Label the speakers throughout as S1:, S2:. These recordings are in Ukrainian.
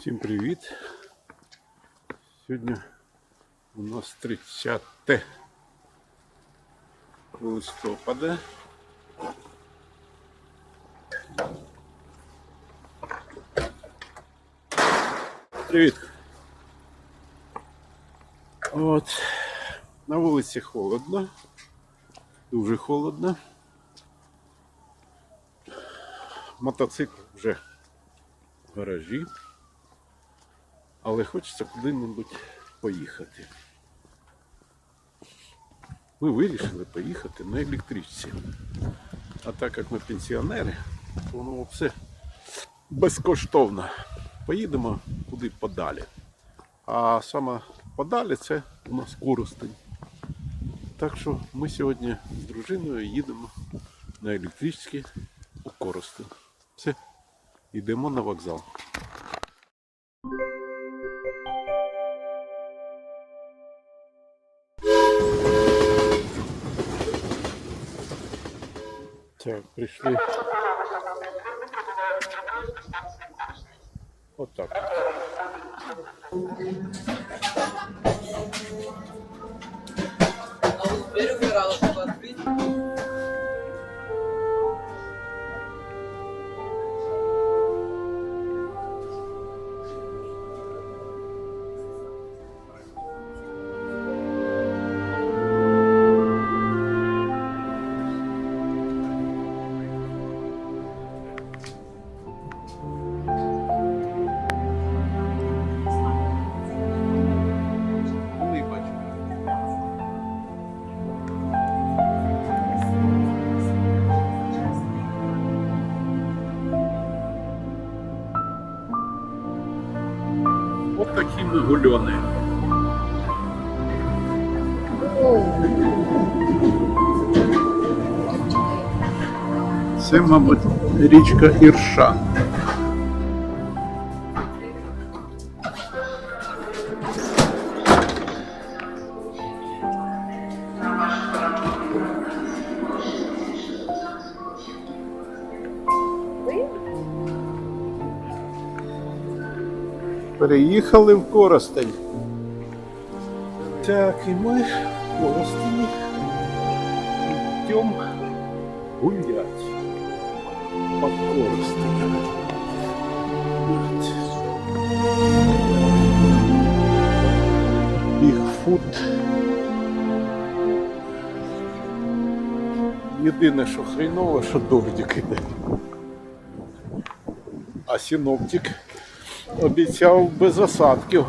S1: Всім привіт! Сьогодні у нас 30 листопада. Привіт! От, на вулиці холодно, дуже холодно. Мотоцикл вже в гаражі, але хочеться куди-небудь поїхати. Ми вирішили поїхати на електричці. А так як ми пенсіонери, то воно все безкоштовно. Поїдемо куди подалі. А саме подалі це у нас Коростень. Так що ми сьогодні з дружиною їдемо на електричці у Коростень. Все, йдемо на вокзал. Прийшли. Отак.
S2: А
S1: гуленые. Це, мабуть, річка Ірша. Переїхали в Коростень. Так, і ми в Коростені йдемо гулять по Коростеню. От. Бігфут. Єдине, що хреново, що дождик іде. А синоптик обіцяв без осадків.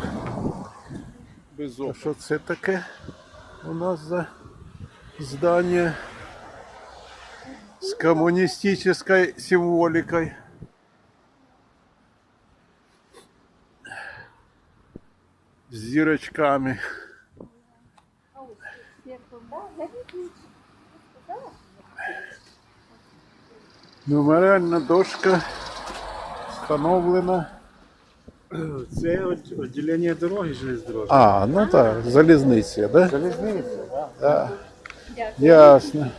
S1: Без а що це таке у нас за здання з комуністичною символікою? З зірочками. Меморіальна дошка встановлена.
S3: Це відділення дороги железнодорожної.
S1: А, ну так, залізниця, да?
S3: Залізниця, так.
S1: Да. Ясно.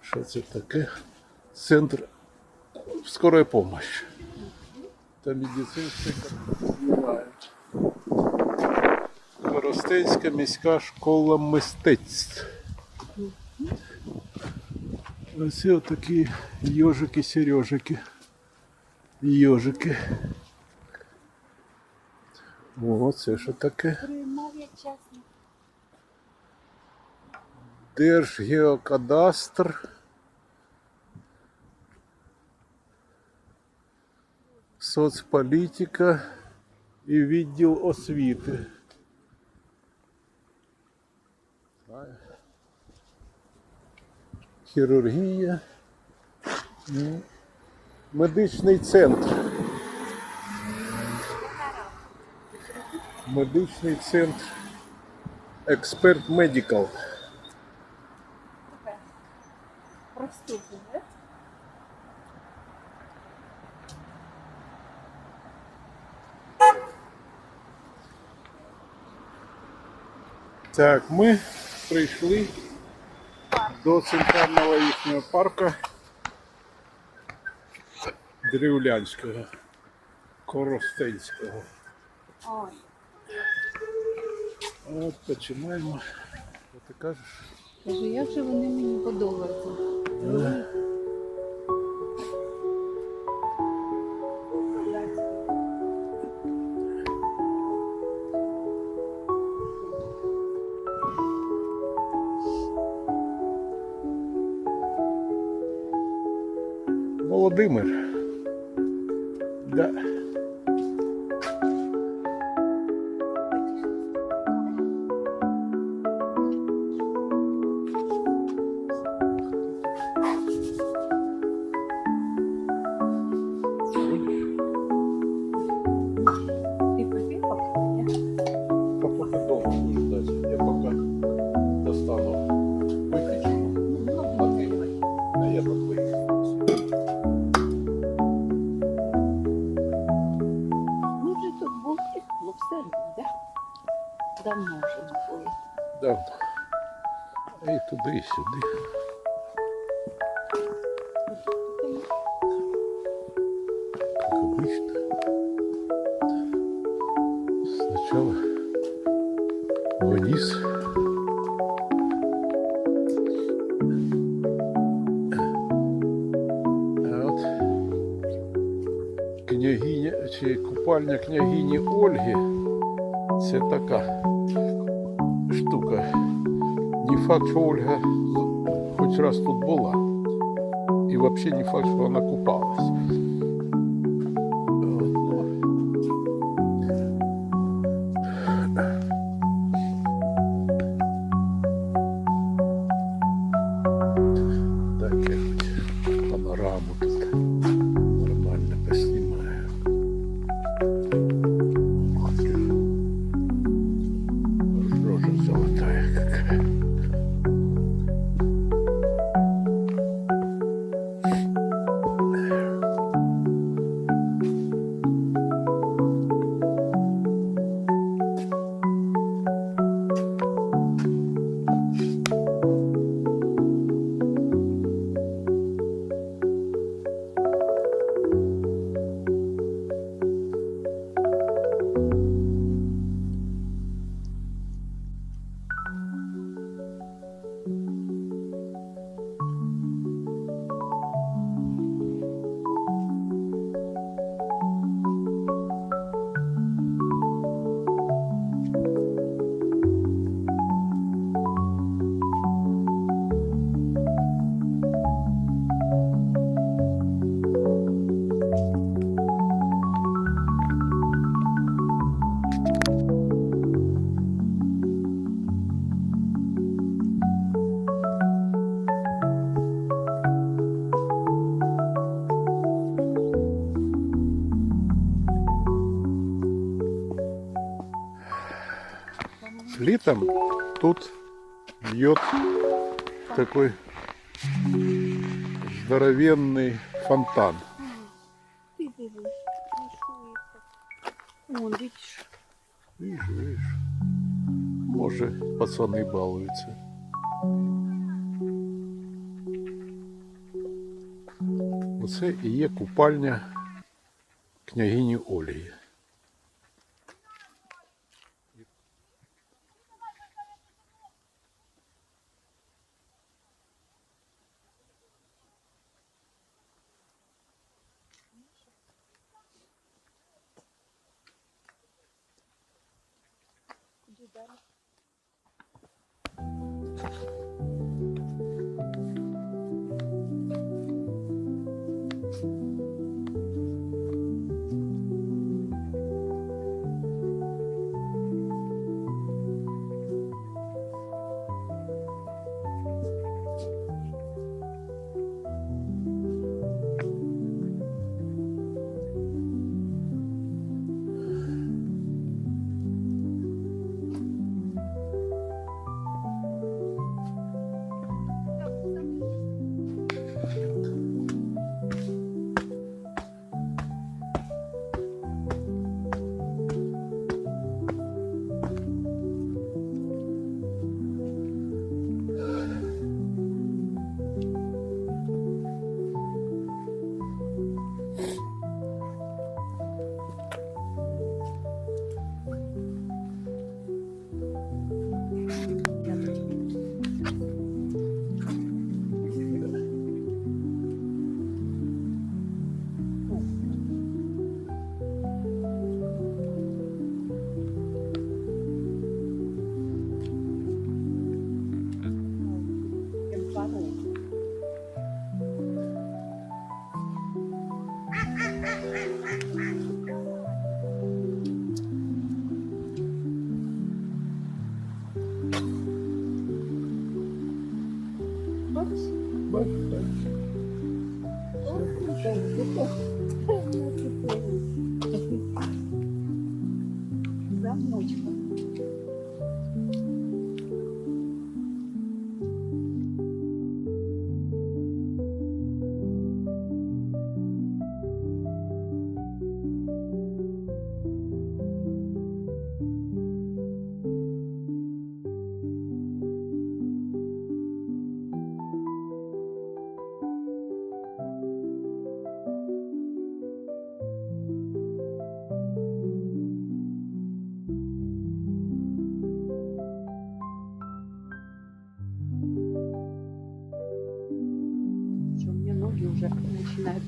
S1: Що це таке? Центр скорої помощи. Та медицинська бувають. Коростенська міська школа мистецтв. Ось такі йожики-сережики. Йожики. О, це що таке? Держгеокадастр. Соцполітика і відділ освіти. Хірургія. Ну, Медичний центр. Медичний центр. Експерт Медикал.
S4: Проступи, не?
S1: Так, ми прийшли до центрального їхнього парку Древлянського, Коростенського.
S4: Ой,
S1: От починаємо. Ти кажеш?
S4: кажу, як же вони мені подобаються.
S1: Володимир. Княгиня чи купальня княгині Ольги. Це така штука. Не факт, що Ольга хоч раз тут була. І взагалі не факт, що вона купалась. Летом тут бьет такой здоровенный фонтан.
S4: Ти дивись. Вон,
S1: Видишь, видишь. Может, пацаны балуются. Оце і є купальня княгині Ольги.
S4: Куди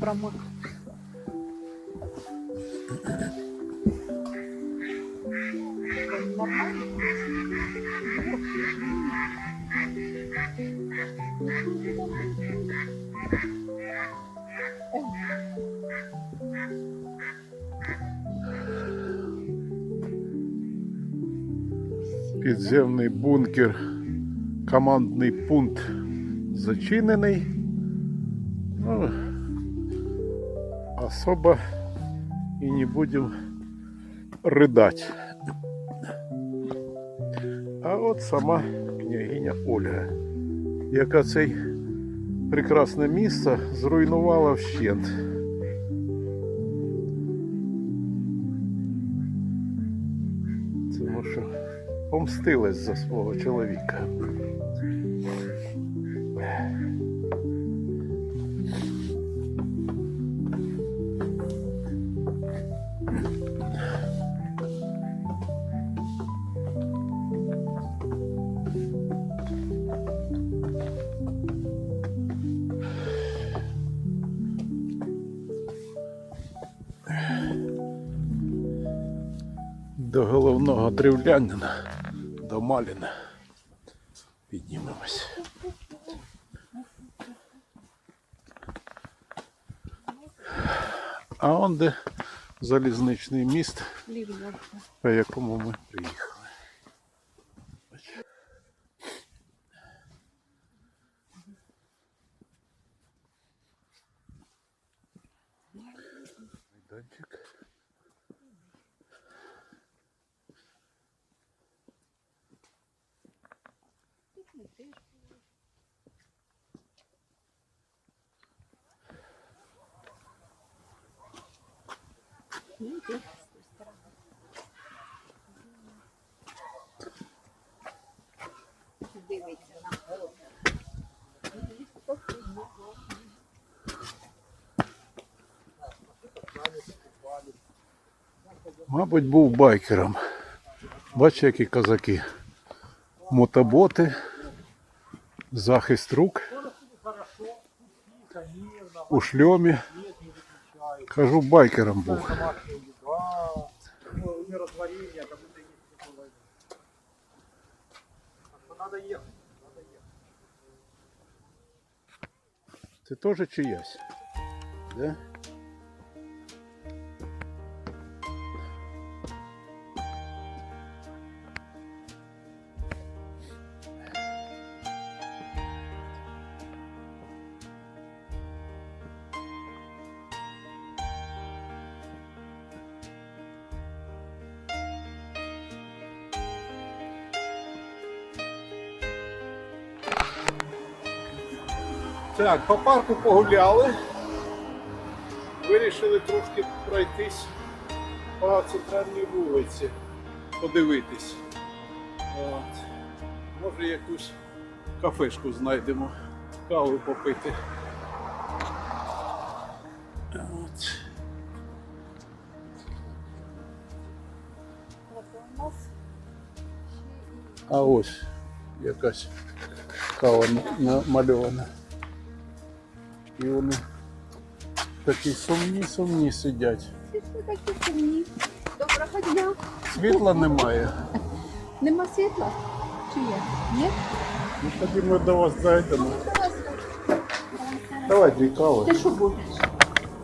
S4: промокать. Нормально?
S1: Підземний бункер, командний пункт зачинений. Особо і не будемо ридати. А от сама княгиня Ольга, яка цей прекрасне місце зруйнувала вщент. Тому що помстилась за свого чоловіка. Древлянина, до Маліна. Піднімемось. А он де залізничний міст, по якому ми приїхали. Мабуть, був байкером. Бачиш, які козаки. Мотоботи, захист рук. У шльомі. Кажу, байкером був. Це теж чиясь. Да? Так, по парку погуляли. Вирішили трошки пройтись по центральній вулиці, подивитись. От. Може якусь кафешку знайдемо, каву попити. От. А ось якась кава намальована. І вони такі сумні, сумні сидять.
S4: всі такі сумні. Доброго дня.
S1: Світла немає.
S4: Нема світла? Чи є? Є?
S1: Ну тоді ми до вас зайдемо. Давай дві кави.
S4: Ти що будеш?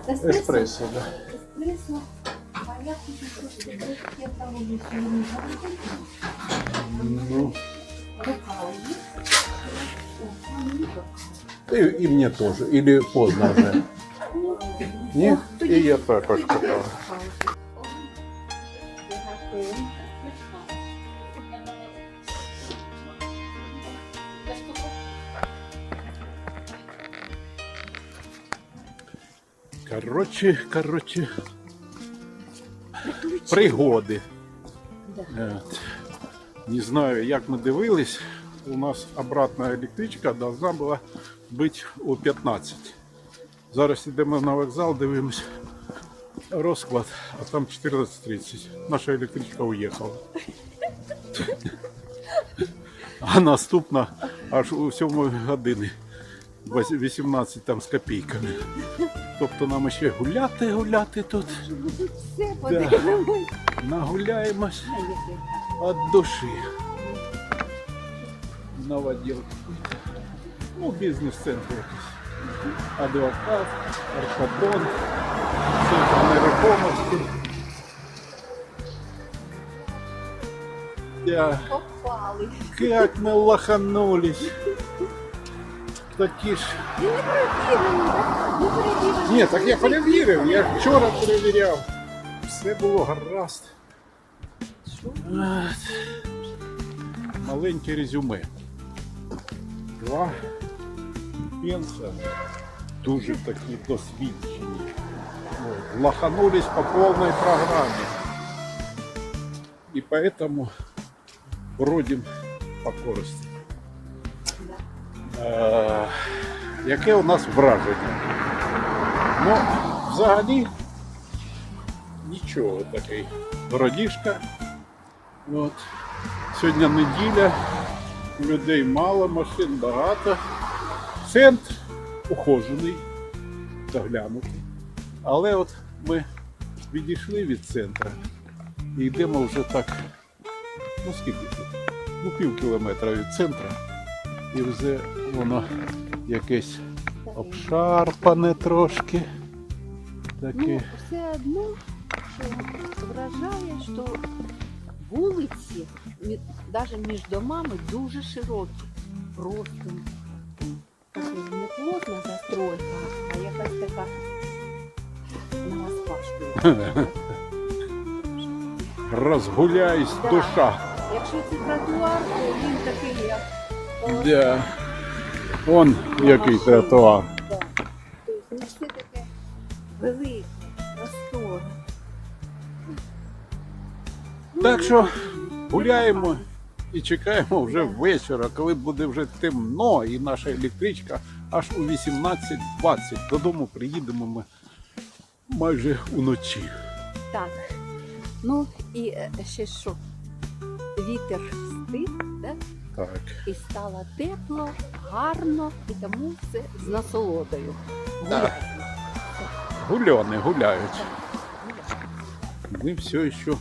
S1: Еспресо, да.
S4: Еспресо. А я хочу таке, я там буду сьогодні
S1: Ну,
S4: Какао є? Какао.
S1: и, и мне тоже. Или поздно уже. Ні? І я також катав.
S4: Дякую.
S1: Коротше, коротше, пригоди.
S4: Да.
S1: Не знаю, як ми дивились. У нас обратна електричка должна була бути о 15. Зараз йдемо на вокзал, дивимось розклад, а там 14.30. Наша електричка уїхала. А наступна аж у 7 години. 18 там з копійками. Тобто нам ще гуляти, гуляти тут.
S4: Все подивимось.
S1: Нагуляємось
S4: А, яке?
S1: от души. Новодел какой-то. Ну, бизнес-центр якийсь. Адвокат, ортодонт, центр нерухомості. Я,
S4: Попали.
S1: как мы лоханулись. Такі ж.
S4: І не перевірили, так? Не перевірили.
S1: Ні, так я перевірив, я вчора перевіряв. Все було гаразд.
S4: Що?
S1: От. Маленьке резюме. Два пенса дуже такі досвідчені. Лоханулись по повній програмі. І поэтому бродим по користі. Е, яке у нас враження? Ну, взагалі, нічого такий. Городішка. От. Сьогодні неділя, людей мало, машин багато. Центр ухожений, доглянутий. Але от ми відійшли від центру і йдемо вже так, ну скільки тут? Ну пів кілометра від центру. І вже воно якесь обшарпане трошки.
S4: Ну, все одно, що вражає, що вулиці, навіть між домами, дуже широкі. Просто не плотна застройка, а якась така на розпашку.
S1: Розгуляйсь,
S4: Да.
S1: душа.
S4: Якщо це тротуар, то він такий, як
S1: Да. Вон який тротуар. Так що гуляємо і чекаємо вже вечора, коли буде вже темно, і наша електричка аж у 18.20. Додому приїдемо ми майже уночі.
S4: Так. Ну і е, ще що? Вітер стих, да?
S1: Так.
S4: і стало тепло, гарно, і тому все з насолодою.
S1: Так. Гуляни гуляють. Ми все ще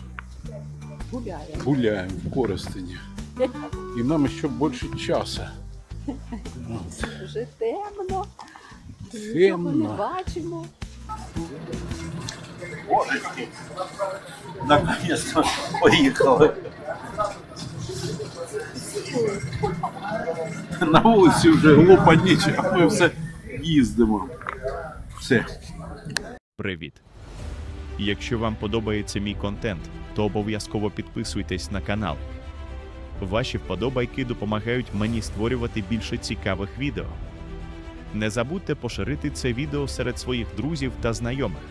S4: Гуляємо.
S1: гуляємо в Коростені. І нам ще більше часу. От.
S4: Вже темно, нічого
S1: Темно.
S4: не бачимо.
S5: Наконец-то поїхали.
S1: На вулиці вже глупа ніч, а ми все їздимо. Все.
S6: Привіт! Якщо вам подобається мій контент, то обов'язково підписуйтесь на канал. Ваші вподобайки допомагають мені створювати більше цікавих відео. Не забудьте поширити це відео серед своїх друзів та знайомих.